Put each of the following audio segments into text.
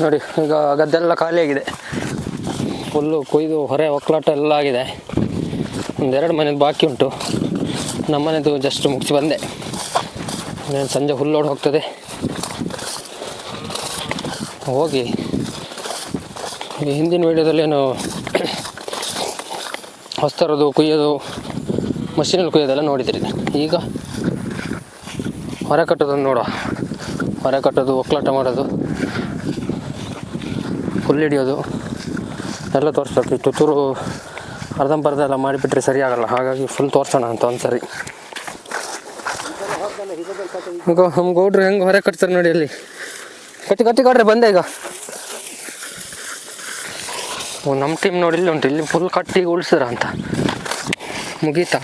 ನೋಡಿ, ಈಗ ಗದ್ದೆಲ್ಲ ಖಾಲಿಯಾಗಿದೆ. ಫುಲ್ಲು ಕೊಯ್ದು ಹೊರೆ ಒಕ್ಕಲಾಟ ಎಲ್ಲ ಆಗಿದೆ. ಒಂದೆರಡು ಮನೆದು ಬಾಕಿ ಉಂಟು. ನಮ್ಮನೆದು ಜಸ್ಟ್ ಮುಗಿಸಿ ಬಂದೆ. ನಾನು ಸಂಜೆ ಹುಲ್ಲೋಡ್ ಹೋಗ್ತದೆ. ಹೋಗಿ ಹಿಂದಿನ ವೀಡಿಯೋದಲ್ಲಿ ಏನು ಹೊಸ್ತರೋದು, ಕುಯ್ಯೋದು ಮಷೀನಲ್ಲಿ ಕುಯ್ಯೋದೆಲ್ಲ ನೋಡಿದ್ರಿ. ಈಗ ಹೊರ ಕಟ್ಟೋದನ್ನು ನೋಡುವ. ಹೊರ ಕಟ್ಟೋದು, ಒಕ್ಕಲಾಟ ಮಾಡೋದು. ಹುಲ್ಲು ಹಿಡಿಯೋದು. ಎಲ್ಲ ತೋರಿಸ್ಬೇಕು. ಚೂರು ಅರ್ಧಂಬರ್ಧ ಎಲ್ಲ ಮಾಡಿಬಿಟ್ರೆ ಸರಿ ಹಾಗಾಗಿ ಫುಲ್ ತೋರಿಸೋಣ ಅಂತ ಒಂದ್ಸರಿ. ಸರಿ ನಮ್ಮ ಗೌಡ್ರು ಹೆಂಗೆ ಹೊರ ಕಟ್ತಾರೆ ನೋಡಿ ಅಲ್ಲಿ. ಕಟ್ಟಿ ಕಟ್ಟಿ ಕೊಡ್ರಿ ಬಂದೆ ಈಗ. ನಮ್ಮ ಟೀಮ್ ನೋಡಿ ಇಲ್ಲಿ ಉಂಟು. ಇಲ್ಲಿ ಫುಲ್ ಕಟ್ಟಿ ಉಳಿಸಿದ್ರ ಅಂತ. ಮುಗೀತಾ?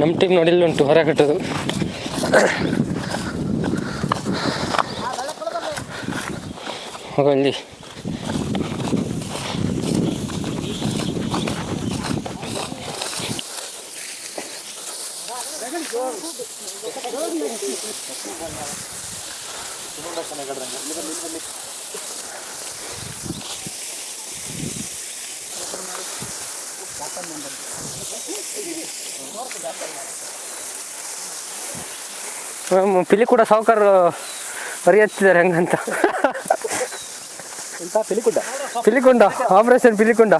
ನಮ್ಮ ಟೀಮ್ ನೋಡಿ ಇಲ್ಲಿ ಉಂಟು ಹೊರ ಕಟ್ಟೋದು. ಅಲ್ಲಿ. ಪಿಲಿ ಕೂಡ ಸಾವುಕಾರ ಬರಿ ಹಚ್ಚಿದ್ದಾರೆ ಹೆಂಗಂತ. ಎಂತ ಪಿಲಿಕುಂಡ. ಪಿಲಿಕೊಂಡ ಆಪರೇಷನ್ ಪಿಲಿಕೊಂಡ.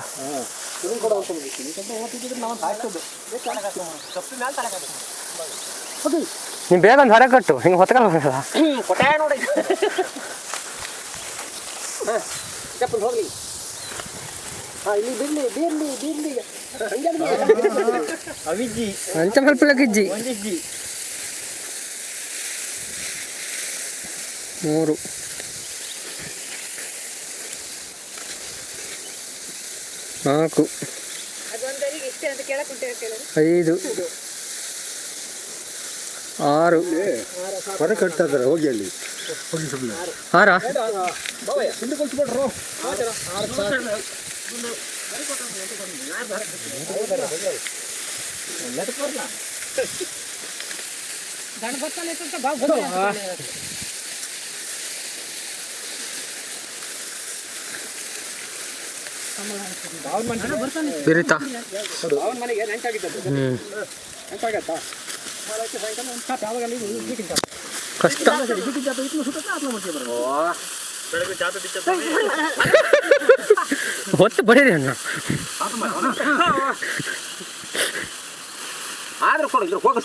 ನೀನು ಬೇಗ ಒಂದು ಹೊರ ಕಟ್ಟು ಹಿಂಗ ಕೊಟ್ಟ ನೋಡಿ ಚಪ್ಪಲ್ ಹೋಗ್ಲಿ. ಹಾ ಇಲ್ಲಿ ಬಿರ್ಲಿ ಬೀರ್ಲಿ ಬೀರ್ಲಿ. ಅವಿಜ್ಜಿ ಅಂಚ ಮಲ್ಪಿಳಕಿಜ್ಜಿ ಒಂದಿಜ್ಜಿ. ಮೂರು. ನಾಲ್ಕು ಅದೊಂದರಿಗೆ ಇಷ್ಟೇ ಅಂತ ಕೇಳಕ್ಕೆ ಕೇಳೋದು ಐದು. ಆರು. ಹೊರ ಕಟ್ತಾ ಇದ್ದಾರೆ ಹೋಗಿ ಅಲ್ಲಿ. ಆರ? ಹಿಂದೆ ಕೊಲ್ಸ್ಬಿಟ್ರು ಬಿರಿತಾ ಅವನ ಮನೆಗೆ ನೆಂಟಾಗಿದ್ದದ್ದು ಹ್ಞೂ ನೆಂಟಾಗತ್ತಾ ಅದಕ್ಕೆ ಸಾಯಂಕಾಲ ಒಂದು ಸಾಕು ಯಾವಾಗ ಅಲ್ಲಿ ಬರೋದು ಹೊತ್ತು ಬರೀರಿ ಅಣ್ಣ. ಆದ್ರೆ ಕೊಡಿದ್ರು ಹೋಗ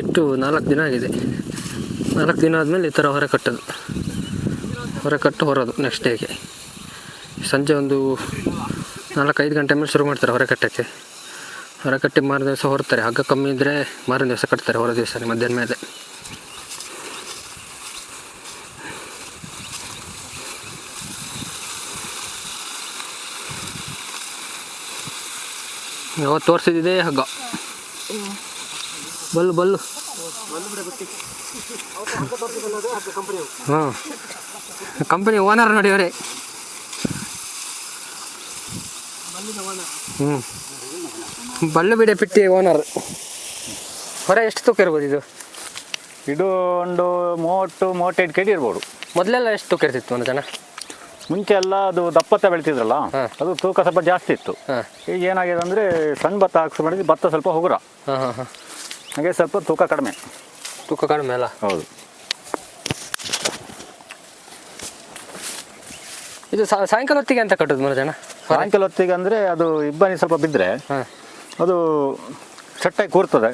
ಇಟ್ಟು ನಾಲ್ಕು ದಿನ ಆಗಿದೆ. ನಾಲ್ಕು ದಿನ ಆದಮೇಲೆ ಈ ಥರ ಹೊರ ಕಟ್ಟೋದು. ಹೊರ ಕಟ್ಟು ಹೊರೋದು ನೆಕ್ಸ್ಟ್ ಡೇಗೆ ಸಂಜೆ ಒಂದು ನಾಲ್ಕೈದು ಗಂಟೆ ಮೇಲೆ ಶುರು ಮಾಡ್ತಾರೆ ಹೊರ ಕಟ್ಟೋಕ್ಕೆ. ಹೊರ ಕಟ್ಟಿ ಮಾರು ದಿವಸ ಹೊರತಾರೆ ಹಗ್ಗ ಕಮ್ಮಿ ಇದ್ದರೆ ಮಾರನೇ ದಿವಸ ಕಟ್ತಾರೆ ಹೊರ ದಿವಸ ಮಧ್ಯಾಹ್ನ ಮೇಲೆ. ಯಾವತ್ತು ತೋರಿಸಿದ್ದಿದೆ ಹಗ್ಗ? ಬಲ್ಲು ಬಲ್ಲು. ಹಾಂ. ಕಂಪನಿ ಓನರ್ ನೋಡಿ ಅವರೇ. ಹ್ಞೂ ಬಲ್ಲು ಬಿಡೆ ಪಿಟ್ಟಿ ಓನರ್. ಹೊರ ಎಷ್ಟು ತೂಕ ಇರ್ಬೋದು ಇದು? ಇದು ಒಂದು ಮೂವತ್ತು ಮೂವತ್ತೈದು ಕೆ ಜಿ ಇರ್ಬೋದು. ಮೊದಲೆಲ್ಲ ಎಷ್ಟು ತೂಕ ಇರ್ತಿತ್ತು ಒಂದು ಜನ? ಮುಂಚೆ ಎಲ್ಲ ಅದು ದಪ್ಪತ್ತ ಬೆಳಿತಿದ್ರಲ್ಲ. ಅದು ತೂಕ ಸ್ವಲ್ಪ ಜಾಸ್ತಿ ಇತ್ತು. ಈಗ ಏನಾಗಿದೆ ಅಂದರೆ ಸಣ್ಣ ಭತ್ತ ಹಾಕ್ಸ್ ಮಾಡಿದ್ರೆ ಭತ್ತ ಸ್ವಲ್ಪ ಹುಗುರ ಹಾಂ ಹಾಂ ಹಾಂ. ಹಾಗೆ ಸ್ವಲ್ಪ ತೂಕ ಕಡಿಮೆ. ತೂಕ ಕಡಿಮೆ ಅಲ್ಲ? ಹೌದು. ಇದು ಸಾಯಂಕಾಲ ಹೊತ್ತಿಗೆ ಅಂತ ಕಟ್ಟೋದು ಮೂರು ಜನ ಸಾಯಂಕಾಲ ಹೊತ್ತಿಗೆ ಅಂದರೆ ಅದು ಇಬ್ಬನಿ ಸ್ವಲ್ಪ ಬಿದ್ದರೆ ಅದು ಚಟ್ಟಾಗಿ ಕೂರ್ತದೆ.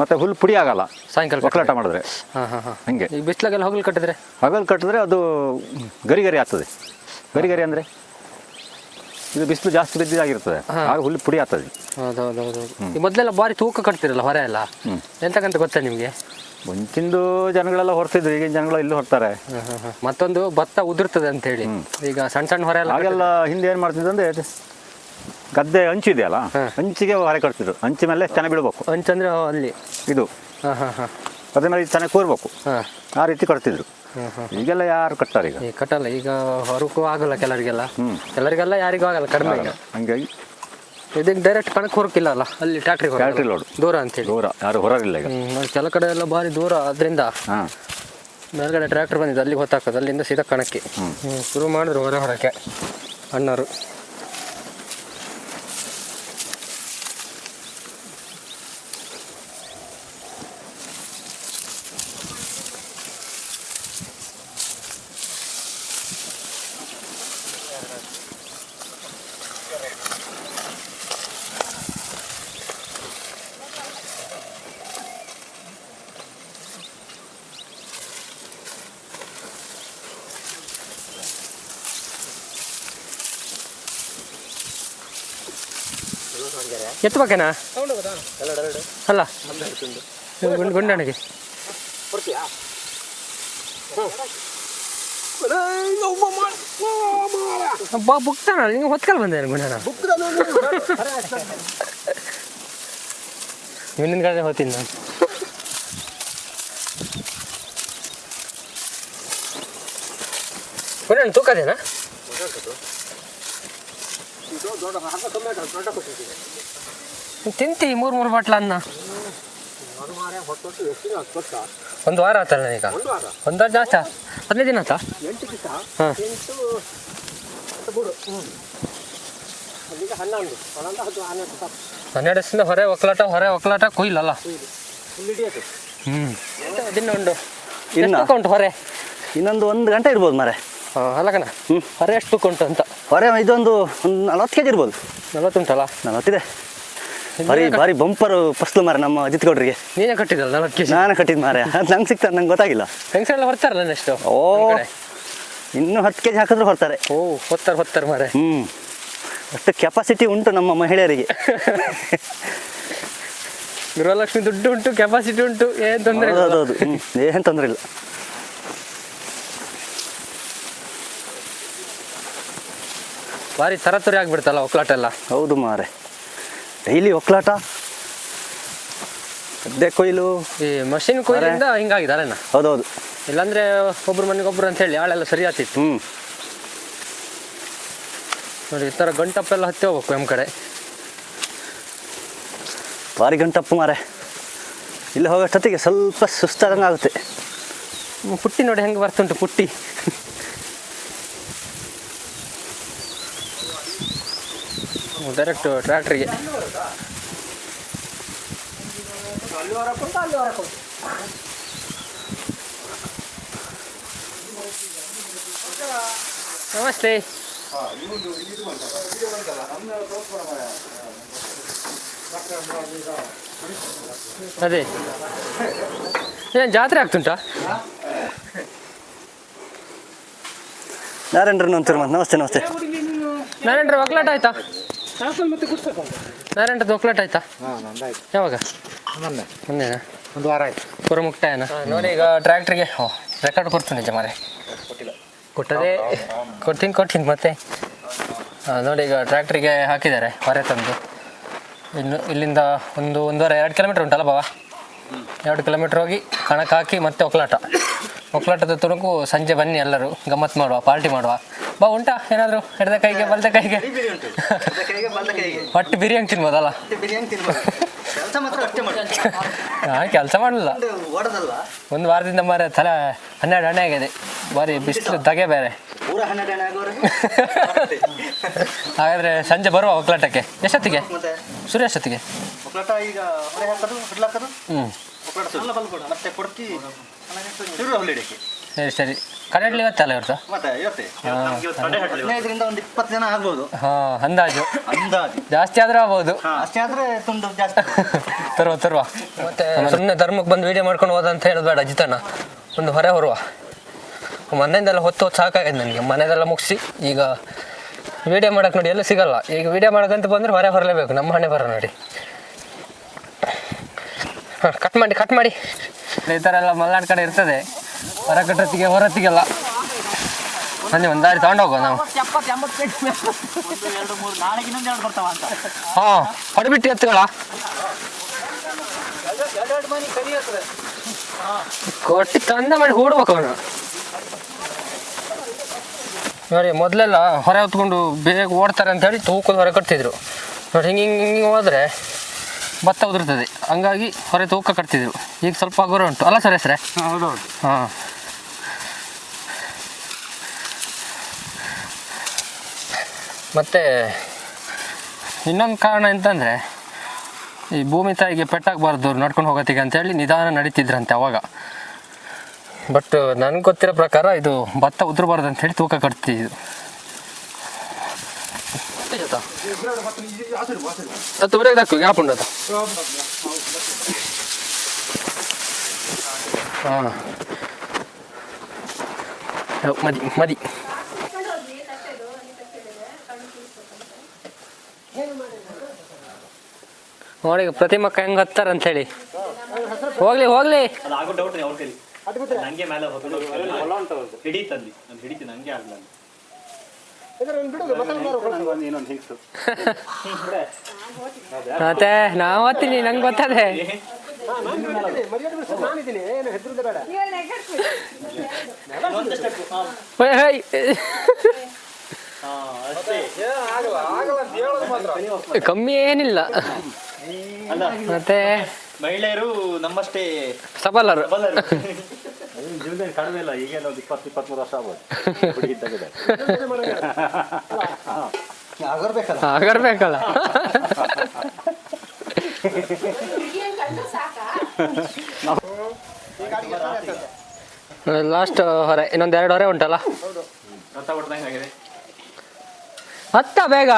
ಮತ್ತೆ ಹುಲ್ಲು ಪುಡಿ ಆಗಲ್ಲ. ಸಾಯಂಕಾಲ ಒಕ್ಕಲಾಟ ಮಾಡಿದ್ರೆ. ಹಾಂ ಹಾಂ ಹಾಂ. ಹಂಗೆ. ಬಿಸ್ಲಾಗೆಲ್ಲ ಹೋಗ್ಲಿ ಕಟ್ಟಿದ್ರೆ? ಹಗಲು ಕಟ್ಟಿದ್ರೆ ಅದು ಗರಿ ಗರಿ ಆಗ್ತದೆ. ಗರಿ ಗರಿ ಅಂದರೆ? ಇದು ಬಿಸಿಲು ಜಾಸ್ತಿ ಬಿದ್ದಾಗಿರ್ತದೆ. ಆಗ ಹುಲ್ಲು ಪುಡಿ ಆಗ್ತದೆ. ಈ ಮೊದಲೆಲ್ಲ ಬಾರಿ ತೂಕ ಕಟ್ತಿರಲ್ಲ ಹೊರ ಎಲ್ಲ. ಎಂತಕ್ಕಂತ ಗೊತ್ತಾ ನಿಮಗೆ? ಮುಂಚಿಂದು ಜನಗಳೆಲ್ಲ ಹೊರ್ತಿದ್ರು ಈಗಿನ ಜನಗಳು ಇಲ್ಲಿ ಹೊರ್ತಾರೆ. ಮತ್ತೊಂದು ಭತ್ತ ಉದುರ್ತದೆ ಅಂತ ಹೇಳಿ ಈಗ ಸಣ್ಣ ಸಣ್ಣ ಹೊರ ಎಲ್ಲ ಆಗೆಲ್ಲ ಹಿಂದೆ ಏನು ಮಾಡ್ತಿದ್ರು ಅಂದ್ರೆ ಗದ್ದೆ ಹಂಚು ಇದೆಯಲ್ಲ ಹಂಚಿಗೆ ಹೊರೆ ಕಟ್ತಿದ್ರು. ಹಂಚಿ ಮೇಲೆ ತೆನೆ ಬಿಡಬೇಕು. ಹಂಚಂದ್ರೆ ಅಲ್ಲಿ? ಇದು. ಅದ್ರ ಮೇಲೆ ಚೆನ್ನಾಗಿ ಕೂರ್ಬೇಕು. ಆ ರೀತಿ ಕಟ್ತಿದ್ರು. ಈಗೆಲ್ಲ ಯಾರು ಕಟ್ತಾರೆ ಈಗ? ಈ ಕಟ್ಟಲ್ಲ. ಈಗ ಹೊರಕ್ಕೂ ಆಗಲ್ಲ ಕೆಲವರಿಗೆಲ್ಲ. ಕೆಲರಿಗೆಲ್ಲ ಕೆಲವರಿಗೆಲ್ಲ ಯಾರಿಗೂ ಆಗಲ್ಲ ಕಡಿಮೆ ಈಗ. ಹಂಗಾಗಿ ಇದಕ್ಕೆ ಡೈರೆಕ್ಟ್ ಕಣಕ್ಕೆ ಹೊರಕಿಲ್ಲ ಅಲ್ಲ? ಅಲ್ಲಿ ಟ್ರಾಕ್ಟರ್ ಟ್ರಾಕ್ಟರ್ ಲೋಡ್ ದೂರ ಅಂತೇಳಿ. ದೂರ. ಯಾರು ಹೊರಗಿಲ್ಲ ಈಗ. ಕೆಲ ಕಡೆ ಎಲ್ಲ ಭಾರಿ ದೂರ ಅದರಿಂದ ಮೇಲ್ಗಡೆ ಟ್ರ್ಯಾಕ್ಟರ್ ಬಂದಿದೆ ಅಲ್ಲಿಗೆ ಹೊತ್ತಾಕೋದು. ಅಲ್ಲಿಂದ ಸೀದಾ ಕಣಕ್ಕೆ. ಶುರು ಮಾಡಿದ್ರು ಹೊರ ಹೊರಕ್ಕೆ ಅಣ್ಣರು ಎತ್ತಬೇಕೇನಾ ಅಲ್ಲ ಗುಂಡು ಗುಂಡಣಿಗೆ ಬಾ ಬುಕ್ತಾನ ನಿಂಗೆ ಹೊತ್ಕಲ್ ಬಂದೆ ಗುಂಡಣ ಹಿಂದಿನ ಕಡೆ ಹೋಗ್ತೀನಿ ನಾನು ಗುಂಡಣ ತೂಕದೇನಾ ತಿಂತಿ ಮೂರು ಮೂರು ಬಾಟ್ಲ ಅನ್ನ ಒಂದು ವಾರ ಆತಲ್ಲ ಈಗ ಒಂದು ವಾರ ಜಾಸ್ತಿ ಹದಿನೈದು ದಿನ ಆತ ಹಾಂ ಬಿಡು ಹ್ಞೂ ಅಲ್ಲಿಗೆ ಹನ್ನೊಂದು ಹನ್ನೊಂದು ಹತ್ತು ಹನ್ನೆರಡು ಹನ್ನೆರಡು ದಿವಸದಿಂದ ಹೊರೆ ಒಕ್ಲಾಟ ಹೊರೆ ಒಕ್ಲಾಟ ಕೊಯ್ಲಲ್ಲ? ಹ್ಮ್. ಹಿಡಿಯೋದು ಹ್ಞೂ ದಿನ ಉಂಟು? ಇನ್ನ? ಎಷ್ಟು ಉಂಟು ಹೊರೆ? ಇನ್ನೊಂದು ಒಂದು ಗಂಟೆ ಇರ್ಬೋದು ಮಾರೆ ಹಾಂ ಹ್ಮ್. ಹೊರೆ ಎಷ್ಟು ಉಂಟು ಅಂತ? ಹೊರೆ ಇದೊಂದು ಒಂದು ನಲವತ್ತು ಕೆಜಿ ಇರ್ಬೋದು. ನಲವತ್ತುಂಟಲ್ಲ? ನಲವತ್ತಿದೆ. ಭಾರಿ ಬಾರಿ ಬಂಪರ್ ಫಸ್ಲು ಮಾರ ನಮ್ಮ ಅಜಿತ್ ಗೌಡ್ರಿಗೆ. ನೀನೇ ಕಟ್ಟಿದಲ್ಲ ನಲವತ್ತು ಕೆ ಜಿ ನಾನು ಕಟ್ಟಿದ್ದು ಮಾರೆ ಅದು ನಂಗೆ ಸಿಕ್ತಾರೆ ನಂಗೆ ಗೊತ್ತಾಗಿಲ್ಲ. ಹೆಂಗಸರೆಲ್ಲ ಬರ್ತಾರಲ್ಲ ನೆಕ್ಸ್ಟ್ ಓ. ಇನ್ನೂ ಹತ್ತು ಕೆ ಜಿ ಹಾಕಿದ್ರು ಹೊರ್ತಾರೆ. ಓ ಹೊತ್ತಾರೆ ಹೊತ್ತಾರೆ ಮಾರೆ ಹ್ಞೂ ಅಷ್ಟು ಕೆಪಾಸಿಟಿ ಉಂಟು ನಮ್ಮ ಮಹಿಳೆಯರಿಗೆ. ಗೃಹಲಕ್ಷ್ಮಿ ದುಡ್ಡು ಉಂಟು ಕೆಪಾಸಿಟಿ ಉಂಟು ಏನು ತೊಂದರೆ ಇಲ್ಲ. ಹೌದು. ಏನು ತೊಂದರೆ ಇಲ್ಲ. ಭಾರಿ ತರತುರಿ ಆಗ್ಬಿಡ್ತಲ್ಲ ಒಕ್ಕಲಾಟ ಎಲ್ಲ ಹೌದು ಮಾರೆ ಡೈಲಿ ಒಕ್ಲಾಟ ಗದ್ದೆ ಕೊಯ್ಲು? ಈ ಮಷಿನ್ ಕೊಯ್ಲಿಂದ ಹಿಂಗಾಗಿದೆ ಅಲ್ಲ ಹೌದೌದು. ಇಲ್ಲಾಂದ್ರೆ ಒಬ್ರು ಮನೆಗೆ ಒಬ್ರು ಅಂತ ಹೇಳಿ ಆಳೆಲ್ಲ ಸರಿ ಆಗ್ತಿತ್ತು. ಹ್ಞೂ ನೋಡಿ ಈ ಥರ ಗಂಟಪ್ಪೆಲ್ಲ ಹತ್ತಿ ಹೋಗ್ಬೇಕು ನಮ್ಮ ಕಡೆ. ಭಾರಿ ಗಂಟಪ್ಪು ಮಾರೆ ಇಲ್ಲಿ ಹೋಗೋಷ್ಟೊತ್ತಿಗೆ ಸ್ವಲ್ಪ ಸುಸ್ತಾದಂಗೆ ಆಗುತ್ತೆ. ಪುಟ್ಟಿ ನೋಡಿ ಹೆಂಗೆ ಬರ್ತುಂಟು ಪುಟ್ಟಿ. ಡೈರೆಕ್ಟ್ ಟ್ರ್ಯಾಕ್ಟ್ರಿಗೆ ಅಲ್ಲಿ ಹೊರಕೊಂಡು ಅಲ್ಲಿ ಹೊರಕೊಂಡು ನಮಸ್ತೆ. ಅದೇ. ಏನು ಜಾತ್ರೆ ಆಗ್ತುಂಟಾ? ನಾರಾಯಣರನ್ನು ನಂತರ ಮತ್ತೆ ನಮಸ್ತೆ ನಮಸ್ತೆ. ನಾರೇಂದ್ರ ಒಕ್ಲಾಟ ಆಯ್ತಾ? ಒಕ್ಲಾಟ ನಾರಾಯಣ್ರದ್ದು ಒಕ್ಕಲಾಟ ಆಯ್ತಾ? ಯಾವಾಗ? ಮೊನ್ನೆ. ಒಂದು ವಾರ ಆಯ್ತು. ಪೂರ ಮುಕ್ತಾಯನ ನೋಡಿ ಈಗ ಟ್ರ್ಯಾಕ್ಟ್ರಿಗೆ ರೆಕಾರ್ಡ್ ಕೊಡ್ತೀನಿ ನಿಜ ಮಾರೆ ಕೊಟ್ಟದೆ ಕೊಡ್ತೀನಿ ಕೊಡ್ತೀನಿ ಮತ್ತೆ. ನೋಡಿ ಈಗ ಟ್ರ್ಯಾಕ್ಟ್ರಿಗೆ ಹಾಕಿದ್ದಾರೆ, ಹೊರೆ ತಂದು. ಇನ್ನು ಇಲ್ಲಿಂದ ಒಂದು ಒಂದೂವರೆ, ಎರಡು ಕಿಲೋಮೀಟ್ರ್ ಉಂಟಲ್ಲ ಬಾವ? ಎರಡು ಕಿಲೋಮೀಟ್ರ್ ಹೋಗಿ ಕಣಕ್ಕೆ ಹಾಕಿ ಮತ್ತೆ ಒಕ್ಕಲಾಟ. ಒಕ್ಕಲಾಟದ ತುಣುಕು ಸಂಜೆ ಬನ್ನಿ ಎಲ್ಲರೂ ಗಮ್ಮತ್ ಮಾಡುವ ಪಾರ್ಟಿ ಮಾಡುವ. ಬಾ ಉಂಟಾ ಏನಾದರೂ ಎಡದ ಕೈಗೆ ಬಲದ ಕೈಗೆ? ಒಟ್ಟು ಬಿರಿಯಾನಿ ತಿನ್ಬೋದಲ್ಲ? ಕೆಲಸ ಹಾಂ ಮಾಡಲಿಲ್ಲ ಒಂದು ವಾರದಿಂದ ಮಾರ ತಲೆ ಹನ್ನೆರಡು ಹಣ್ಣೆ ಆಗಿದೆ. ಬಾರಿ ಬಿಸಿಲು ತಗೆ ಬೇರೆ. ಹಾಗಾದ್ರೆ ಸಂಜೆ ಬರುವ ಒಕ್ಕಲಾಟಕ್ಕೆ ಎಷ್ಟೊತ್ತಿಗೆ? ಸುರಿ ಸೂರ್ಯ ಎಷ್ಟೊತ್ತಿಗೆ? ಹ್ಞೂ ಶುರು ಹೊಲಿಡಕ್ಕೆ ಸರಿ. ಸರಿ ಕರೆಂಟ್ಲಿ ಇವತ್ತಲ್ಲ ಇವತ್ತು? ಮತ್ತೆ ಇವತ್ತೇ ಹದಿನೈದರಿಂದ ಒಂದು ಇಪ್ಪತ್ತು ಜನ ಆಗ್ಬೋದು. ಹಾಂ ಅಂದಾಜು. ಅಂದಾಜು. ಜಾಸ್ತಿ ಆದ್ರೆ ಆಗ್ಬೋದು. ಅಷ್ಟೇ ಆದ್ರೆ ತುಂಡು ಜಾಸ್ತಿ. ತರುವ ತರುವ. ಮತ್ತೆ ಸುಮ್ಮನೆ ಧರ್ಮಕ್ಕೆ ಬಂದು ವಿಡಿಯೋ ಮಾಡ್ಕೊಂಡು ಹೋದ ಅಂತ ಹೇಳೋದು ಬೇಡ ಅಜಿತಣ್ಣ. ಒಂದು ಹೊರೆ ಹೊರುವ. ಮನೆಯಿಂದೆಲ್ಲ ಹೊತ್ತು ಹೊತ್ತು ಸಾಕಾಗಿದೆ ನನಗೆ. ಮನೆದೆಲ್ಲ ಮುಗಿಸಿ ಈಗ ವಿಡಿಯೋ ಮಾಡೋಕೆ ನೋಡಿ ಎಲ್ಲ ಸಿಗಲ್ಲ. ಈಗ ವಿಡಿಯೋ ಮಾಡೋಕ್ಕಂತ ಬಂದರೆ ಹೊರೆ ಹೊರಲೇಬೇಕು. ನಮ್ಮ ಹಣೆ ಬರ ನೋಡಿ. ಕಟ್ ಮಾಡಿ ಕಟ್ ಮಾಡಿ. ಈ ಥರ ಎಲ್ಲ ಮಲೆನಾಡು ಕಡೆ ಇರ್ತದೆ. ಹೊರ ಕಟ್ಟೊತ್ತಿಗೆ ಹೊರತ್ತಿಗೆಲ್ಲ. ಬನ್ನಿ, ಒಂದು ದಾರಿ ತಗೊಂಡೋಗುವ ನಾವು. ಹಾಂ, ಹೊಡೆಬಿಟ್ಟು ಎತ್ತುಗಳ ಕೊಟ್ಟು ತಂದ ಮಾಡಿ ಹೂಡ್ಬೇಕು ಅವನು. ನೋಡಿ, ಮೊದಲೆಲ್ಲ ಹೊರ ಹೊತ್ಕೊಂಡು ಬೇಗ ಓಡ್ತಾರೆ ಅಂತ ಹೇಳಿ ತೂಕದ ಹೊರ ಕಟ್ತಿದ್ರು. ನೋಡಿ ಹಿಂಗೆ ಹಿಂಗೆ ಹಿಂಗೆ ಹೋದರೆ ಭತ್ತ ಉದುರ್ತದೆ. ಹಂಗಾಗಿ ಹೊರೆ ತೂಕ ಕಟ್ತಿದ್ರು. ಈಗ ಸ್ವಲ್ಪ ಹಗುರ ಉಂಟು. ಅಲ್ಲ ಸರ್ ಹೆಸ್ರೆ? ಹೌದೌದು. ಹಾಂ. ಮತ್ತು ಇನ್ನೊಂದು ಕಾರಣ ಎಂತಂದರೆ ಈ ಭೂಮಿ ತಾಯಿಗೆ ಪೆಟ್ಟಾಗಬಾರ್ದು ನಡ್ಕೊಂಡು ಹೋಗೋತ್ತಿಗೆ ಅಂತೇಳಿ ನಿಧಾನ ನಡೀತಿದ್ರಂತೆ ಅವಾಗ. ಬಟ್ ನನಗೆ ಗೊತ್ತಿರೋ ಪ್ರಕಾರ ಇದು ಭತ್ತ ಉದುರಬಾರ್ದು ಅಂತೇಳಿ ತೂಕ ಕಟ್ತಿದ್ದು ಅದು ಬರೆಯೋದು ಹಾಕು ಗ್ಯಾಪ್ ಉಂಟು ಅದು ಹಾಂ ಮದಿ ಮದಿ ನೋಡಿ ಪ್ರತಿಮಕ್ಕ ಹೆಂಗ್ ಹತ್ತಾರ ಅಂತೇಳಿ ಹೋಗ್ಲಿ ಹೋಗ್ಲಿ. ಆಗೋ ಡೌಟ್ ಅವ್ರ ಕೈಲಿ. ನಂಗೆ ಮೇಲೆ ನಂಗೆ ಆಗಲ್ಲ ಮತ್ತೆ ನಾವು ಓದ್ತೀನಿ ನಂಗೆ ಗೊತ್ತದೆ. ಕಮ್ಮಿ ಏನಿಲ್ಲ. ಮತ್ತೆ ಮಹಿಳೆಯರು ನಮ್ಮಷ್ಟೇ ಸಬಲರು. ಕಡಿಮೆ ಇಲ್ಲ ಈಗೇನು ಒಂದು ಇಪ್ಪತ್ತು ಇಪ್ಪತ್ತ್ಮೂರು ವರ್ಷ ಆಗ್ಬೋದು. ಆಗರ್ಬೇಕಲ್ಲ ಆಗಿರ್ಬೇಕಲ್ಲ ಲಾಸ್ಟ್ ಹೊರೆ ಇನ್ನೊಂದು ಎರಡು ಹೊರೆ ಉಂಟಲ್ಲ? ಹತ್ತ ಬೇಗ.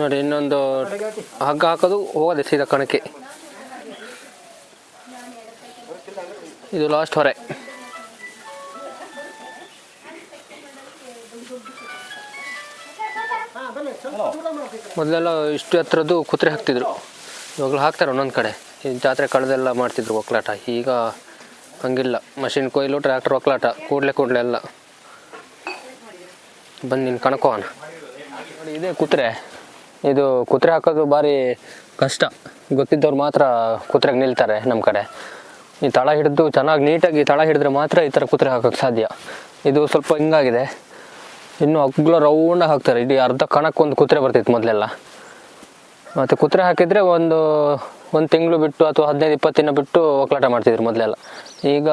ನೋಡಿ, ಇನ್ನೊಂದು ಹಗ್ಗ ಹಾಕೋದು, ಹೋಗೋದೆ ಸೀದಾ ಕಣಕ್ಕೆ. ಇದು ಲಾಸ್ಟ್ ಹೊರೆ. ಮೊದಲೆಲ್ಲ ಇಷ್ಟು ಹತ್ರದ್ದು ಕುತ್ರೆ ಹಾಕ್ತಿದ್ರು. ಇವಾಗಲೂ ಹಾಕ್ತಾರೆ ಒಂದೊಂದು ಕಡೆ. ಜಾತ್ರೆ ಕಳೆದೆಲ್ಲ ಮಾಡ್ತಿದ್ರು ಒಕ್ಲಾಟ ಈಗ ಹಂಗಿಲ್ಲ. ಮಷಿನ್ ಕೊಯ್ಲು ಟ್ರ್ಯಾಕ್ಟರ್ ಒಕ್ಲಾಟ ಕೂಡಲೇ ಕೂಡಲೇ ಎಲ್ಲ. ಬಂದು ನಿನ್ನ ಕಣ್ಕೋಣ ನೋಡಿ, ಇದೇ ಕುತ್ರೆ ಇದು ಕುತ್ರೆ ಹಾಕೋದು ಭಾರಿ ಕಷ್ಟ. ಗೊತ್ತಿದ್ದವ್ರು ಮಾತ್ರ ಕುತ್ರೆಗೆ ನಿಲ್ತಾರೆ ನಮ್ಮ ಕಡೆ. ಈ ತಳ ಹಿಡಿದು ಚೆನ್ನಾಗಿ ನೀಟಾಗಿ ತಳ ಹಿಡಿದ್ರೆ ಮಾತ್ರ ಈ ಥರ ಕುತ್ರೆ ಹಾಕೋಕ್ಕೆ ಸಾಧ್ಯ. ಇದು ಸ್ವಲ್ಪ ಹಿಂಗಾಗಿದೆ. ಇನ್ನು ಹಗ್ಲ ರೌಂಡಾಗಿ ಹಾಕ್ತಾರೆ. ಇಡೀ ಅರ್ಧ ಕಣಕ್ಕೊಂದು ಕುತ್ರೆ ಬರ್ತಿತ್ತು ಮೊದಲೆಲ್ಲ. ಮತ್ತು ಕುತ್ರೆ ಹಾಕಿದರೆ ಒಂದು ಒಂದು ತಿಂಗಳು ಬಿಟ್ಟು ಅಥವಾ ಹದಿನೈದು, ಇಪ್ಪತ್ತು ದಿನ ಬಿಟ್ಟು ಒಕ್ಕಲಾಟ ಮಾಡ್ತಿದ್ರು ಮೊದಲೆಲ್ಲ. ಈಗ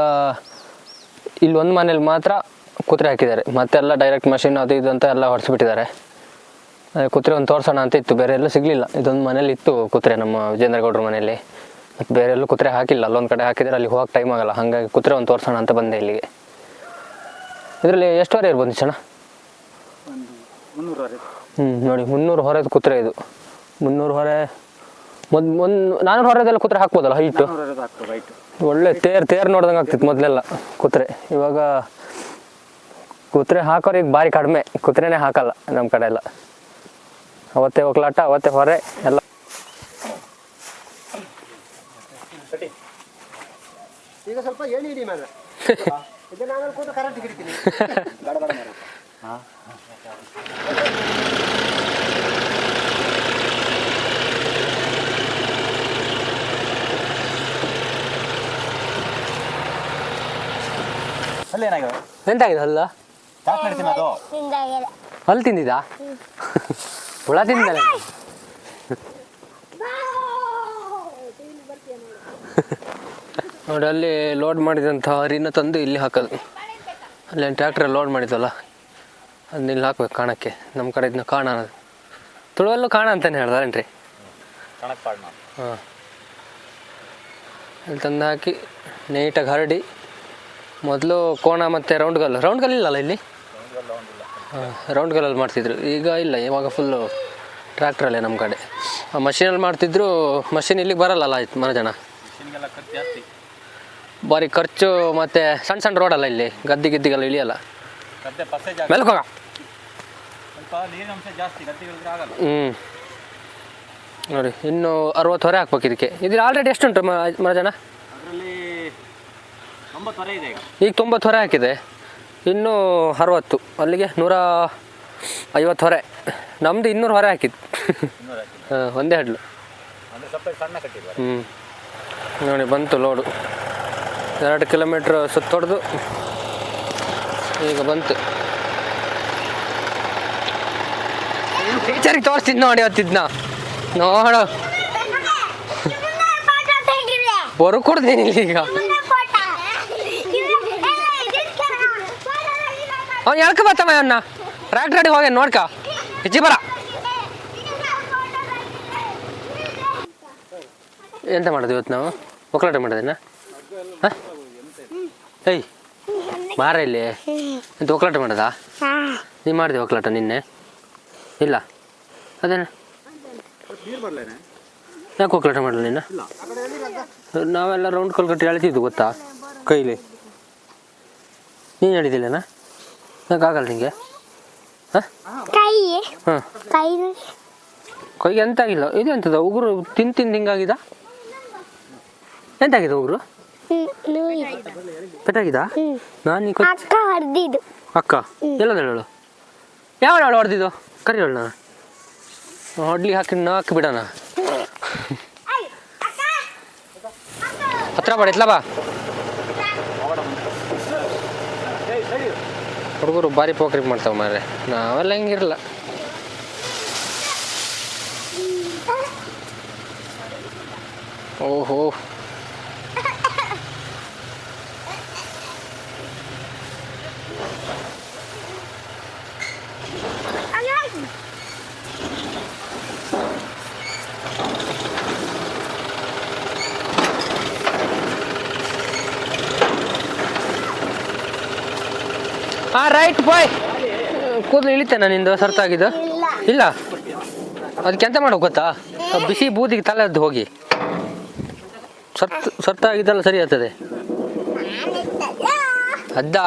ಇಲ್ಲಿ ಒಂದು ಮನೇಲಿ ಮಾತ್ರ ಕುತ್ರೆ ಹಾಕಿದ್ದಾರೆ. ಮತ್ತೆಲ್ಲ ಡೈರೆಕ್ಟ್ ಮಷಿನ್ ಅದು ಇದು ಅಂತ ಎಲ್ಲ ಹೊಡೆಸ್ಬಿಟ್ಟಿದ್ದಾರೆ ಕುದುರೆ ಒಂದು ತೋರ್ಸೋಣ ಅಂತ ಇತ್ತು. ಬೇರೆ ಎಲ್ಲೂ ಸಿಗಲಿಲ್ಲ. ಇದೊಂದು ಮನೇಲಿ ಇತ್ತು ಕುದುರೆ ನಮ್ಮ ವಿಜೇಂದ್ರ ಮನೇಲಿ ಮನೆಯಲ್ಲಿ. ಮತ್ತು ಬೇರೆ ಎಲ್ಲೂ ಕುದುರೆ ಹಾಕಿಲ್ಲ. ಅಲ್ಲೊಂದು ಕಡೆ ಹಾಕಿದ್ರೆ ಅಲ್ಲಿ ಹೋಗಕ್ಕೆ ಟೈಮ್ ಆಗಲ್ಲ. ಹಾಗಾಗಿ ಕುದುರೆ ಒಂದು ತೋರ್ಸೋಣ ಅಂತ ಬಂದೆ ಇಲ್ಲಿಗೆ. ಇದರಲ್ಲಿ ಎಷ್ಟುವರೆ ಇರ್ಬೋದು ಕ್ಷಣ ಮುನ್ನೂರವರೆ ಹ್ಞೂ ನೋಡಿ ಮುನ್ನೂರು ಹೊರೆದು ಕುದುರೆ ಇದು. ಮುನ್ನೂರು ಹೊರೆ ಮೊದ್ ಒಂದು ನಾನ್ನೂರು ಹೊರದೆಲ್ಲ ಕುದುರೆ ಹಾಕ್ಬೋದಲ್ಲ ಹೈಟು ಒಳ್ಳೆ ತೇರ್ ತೇರ್ ನೋಡ್ದಂಗೆ ಆಗ್ತಿತ್ತು ಮೊದಲೆಲ್ಲ ಕುದುರೆ. ಇವಾಗ ಕುದುರೆ ಹಾಕೋರಿಗೆ ಭಾರಿ ಕಡಿಮೆ. ಕುದುರೆನೇ ಹಾಕಲ್ಲ ನಮ್ಮ ಕಡೆ ಎಲ್ಲ ಅವತ್ತೇ ಒಕ್ಲಾಟ ಅವತ್ತೇ ಹೊರೆ ಎಲ್ಲ. ಈಗ ಸ್ವಲ್ಪ ಏಣಿ ಇಡಿ ಮಾರ ಇದು ನಾನು ಕೂತು ಕರೆಂಟ್ ಹಿಡಿತೀನಿ. ಎಂತಾಗಿದೆ ಅಲ್ಲ ನಡ್ತೀನಿ ಅದು? ಅಲ್ಲಿ ತಿಂದಿದ್ದಾ ಹುಳ ತಿಂದಲ್ಲ ನೋಡಿ ಅಲ್ಲಿ ಲೋಡ್ ಮಾಡಿದಂಥ ಹರಿನ ತಂದು ಇಲ್ಲಿ ಹಾಕೋದು. ಅಲ್ಲಿ ಟ್ರ್ಯಾಕ್ಟ್ರಲ್ಲಿ ಲೋಡ್ ಮಾಡಿದ್ವಲ್ಲ? ಅದನ್ನ ಇಲ್ಲಿ ಹಾಕ್ಬೇಕು ಕಾಣಕ್ಕೆ. ನಮ್ಮ ಕಡೆ ಇದನ್ನ ಕಾಣ ಅನ್ನೋದು. ತುಳುವಲ್ಲೂ ಕಾಣ ಅಂತಾನೆ ನಾವು ಹಾಂ. ಅಲ್ಲಿ ತಂದು ಹಾಕಿ ನೀಟಾಗಿ ಹರಡಿ ಮೊದಲು ಕೋಣ ಮತ್ತು ರೌಂಡ್ ರೌಂಡ್ಗಲ್ ರೌಂಡ್ ಗಲ್ ಇಲ್ಲಲ್ಲ ಇಲ್ಲಿ? ಹಾಂ ರೌಂಡ್ ಗಲ್ಲಲ್ಲಿ ಮಾಡ್ತಿದ್ರು. ಈಗ ಇಲ್ಲ ಇವಾಗ ಫುಲ್ಲು ಟ್ರ್ಯಾಕ್ಟ್ರಲ್ಲೇ ನಮ್ಮ ಕಡೆ. ಆ ಮಷೀನಲ್ಲಿ ಮಾಡ್ತಿದ್ರು ಮಷಿನ್ ಇಲ್ಲಿಗೆ ಬರಲ್ಲಲ್ಲ ಆಯ್ತು ಮರ ಜನ. ಬಾರಿ ಖರ್ಚು ಜಾಸ್ತಿ ಭಾರಿ ಖರ್ಚು ಮತ್ತು ಸಣ್ಣ ಸಣ್ಣ ರೋಡಲ್ಲ ಇಲ್ಲಿ. ಗದ್ದೆ ಗಿದ್ದಿಗೆಲ್ಲ ಇಳಿಯಲ್ಲ. ಮೆಲ್ಕೋ ಹ್ಞೂ ನೋಡಿ ಇನ್ನು ಅರವತ್ತು ಹೊರೆ ಹಾಕ್ಬೇಕು ಇದಕ್ಕೆ. ಇದು ಆಲ್ರೆಡಿ ಎಷ್ಟುಂಟು ಮರ ಜನ? ಈಗ ತೊಂಬತ್ತು ಹೊರೆ ಹಾಕಿದೆ. ಇನ್ನೂ ಅರವತ್ತು. ಅಲ್ಲಿಗೆ ನೂರ ಐವತ್ತು ಹೊರೆ. ನಮ್ದು ಇನ್ನೂರು ಹೊರೆ ಹಾಕಿತ್ತು ಹಾಂ ಒಂದೇ ಹಡ್ಲು. ಹ್ಞೂ ನೋಡಿ ಬಂತು ಲೋಡು ಎರಡು ಕಿಲೋಮೀಟ್ರ್ ಸುತ್ತೊಡೆದು ಈಗ ಬಂತು. ಟೀಚರಿಗೆ ತೋರಿಸ್ತಿದ್ ನೋಡಿ ಅವತ್ತಿದ್ನ ನೋಡು ಬರು ಕೊಡ್ತೀನಿ ಇಲ್ಲಿ ಈಗ. ಅವ್ನು ಎಳ್ಕ ಬತ್ತಮ್ಮ ಅವನ್ನ ರಾಕ್ ರಾಡಿ ಹೋಗಿ ನೋಡ್ಕ? ಹೆಜ್ಜಿ ಬರ. ಎಂತ ಮಾಡೋದು ಇವತ್ತು ನಾವು? ಒಕ್ಕಲಾಟ ಮಾಡೋದೇನಾ? ಹಾಂ? ಏಯ್, ಮಾರ ಇಲ್ಲಿ. ಎಂತ ಒಕ್ಕಲಾಟ ಮಾಡೋದಾ? ನೀ ಮಾಡಿದೆ ಒಕ್ಕಲಾಟ ನಿನ್ನೆ. ಇಲ್ಲ. ಅದೇನ? ಯಾಕೆ ಒಕ್ಕಲಾಟ ಮಾಡಲ್ಲ ನೀನು ನಾವೆಲ್ಲ ರೌಂಡ್ ಕಲ್ ಕಟ್ಟಿ ಎಳಿತಿದ್ದು ಗೊತ್ತಾ? ಕೈಲಿ. ನೀನು ಹೇಳಿದಿಲ್ಲನಾ ಆಗಲ್ಲ ನಿಂಗೆ? ಹಾಂ? ಕೈ. ಹಾಂ. ಕೈ. ಕೈಗೆ ಎಂತ ಆಗಿಲ್ಲ ಇದು ಎಂತದ? ಉಗುರು ತಿನ್ ತಿಂದು ಹಿಂಗಾಗಿದ? ಎಂತಾಗಿದೆ ಉಗುರು? ಪೆಟ್ಟಾಗಿದ? ನಾನು ಈ ಅಕ್ಕ ಹೊಡೆದಿದ್ದು. ಅಕ್ಕ? ಎಲ್ಲದ ಹೇಳು. ಯಾವ ಹೇಳು ಹೊಡೆದಿದ್ದು? ಕರಿ ಹೇಳು ನಾನು. ಹೊಡ್ಲಿ ಹಾಕಿ ಹಾಕಿ ಬಿಡೋಣ ಹತ್ರ ಎತ್ಲ ಬಾ. ಹುಡುಗರು ಭಾರಿ ಪೋಕ್ರಿ ಮಾಡ್ತಾವೆ ಮಾರೆ ನಾವೆಲ್ಲ ಹಿಂಗಿರಲ್ಲ. ಓಹೋ ಹಾ ರೈಟ್ ಬಾಯ್ ಕೂದಲು ಇಳಿತೇನ ನಿಂದು ಸರ್ತಾಗಿದ್ದು? ಇಲ್ಲ. ಅದಕ್ಕೆ ಎಂತ ಮಾಡೋ ಗೊತ್ತಾ? ಬಿಸಿ ಬೂದಿಗೆ ತಲೆ ಎದ್ದು ಹೋಗಿ. ಸರ್ತು ಸರ್ತಾಗಿದ್ದಲ್ಲ ಸರಿ ಆಗ್ತದೆ. ಅದ್ದ?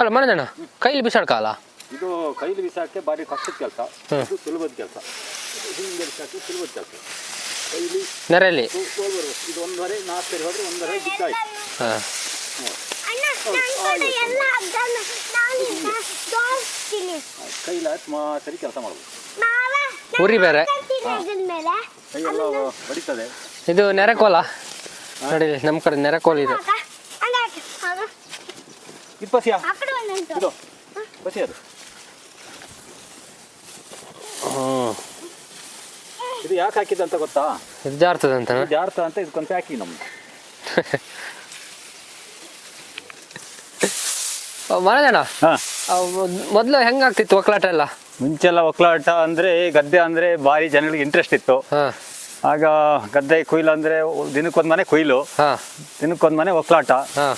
ಅಲ್ಲ ಮನೆದಣ್ಣ ಕೈಲಿ ಬಿಸಾಡ್ಕಲ್ಲ ಇದು ಕೈಲಿ ಬಿಸಾಕೆ ಬಾರಿ ಕಷ್ಟದ ಕೆಲಸ. ಇದು ಸುಲಭದ ಕೆಲಸ. ಹಿಂಗೆ ಸುಲಭದ ಕೆಲಸ. ಬರ್ಬೇಕು ಇದು ಒಂದವರೆ ನಾಲ್ಕು ಸರಿ ಹೋದರೆ ಒಂದವರೆ ಬಿದ್ದಾಯ್ತು ಹಾಂ. ಅಣ್ಣ ನನ್ ಕಡೆ ಎಲ್ಲ ಅದನ್ನ ನಾನಿನ್ನ ತೋರಿಸ್ತೀನಿ. ಕೈಲ ಮಾ ಸರಿ ಕೆಲಸ ಉರಿ ಬೇರೆ. ಮೇಲೆ ಕೈಯೆಲ್ಲ ಬಡಿತದೆ. ಇದು ನೆರೆಕೋಲ. ನೋಡಿ ನಮ್ಮ ಕಡೆ ನೆರೆಕೋಲ ಇದೆ. ಇದು ಕಡೆ ಇದು ಅದು ಹ್ಞೂ ಇದು ಯಾಕೆ ಹಾಕಿದಂತ ಅಂತ ಗೊತ್ತಾ? ಇದು ಜಾರ್ತದೆ ಅಂತ ಇದು ಜಾರ್ತ ಅಂತ ಇದಕ್ಕೊಂದು ಹಾಕಿ ನಮ್ದು ಮನದಣ್ಣ ಹಾಂ. ಮೊದಲು ಹೆಂಗಾಗ್ತಿತ್ತು ಒಕ್ಕಲಾಟ ಎಲ್ಲ? ಮುಂಚೆಲ್ಲ ಒಕ್ಕಲಾಟ ಅಂದ್ರೆ ಗದ್ದೆ ಅಂದ್ರೆ ಭಾರಿ ಜನಗಳಿಗೆ ಇಂಟ್ರೆಸ್ಟ್ ಇತ್ತು. ಹಾಂ. ಆಗ ಗದ್ದೆ ಕೊಯ್ಲು ಅಂದ್ರೆ ದಿನಕ್ಕೊಂದ್ ಮನೆ ಕೊಯ್ಲು. ದಿನಕ್ಕೊಂದ್ ದಿನಕ್ಕೊಂದು ಮನೆ ಒಕ್ಕಲಾಟ. ಹಾಂ.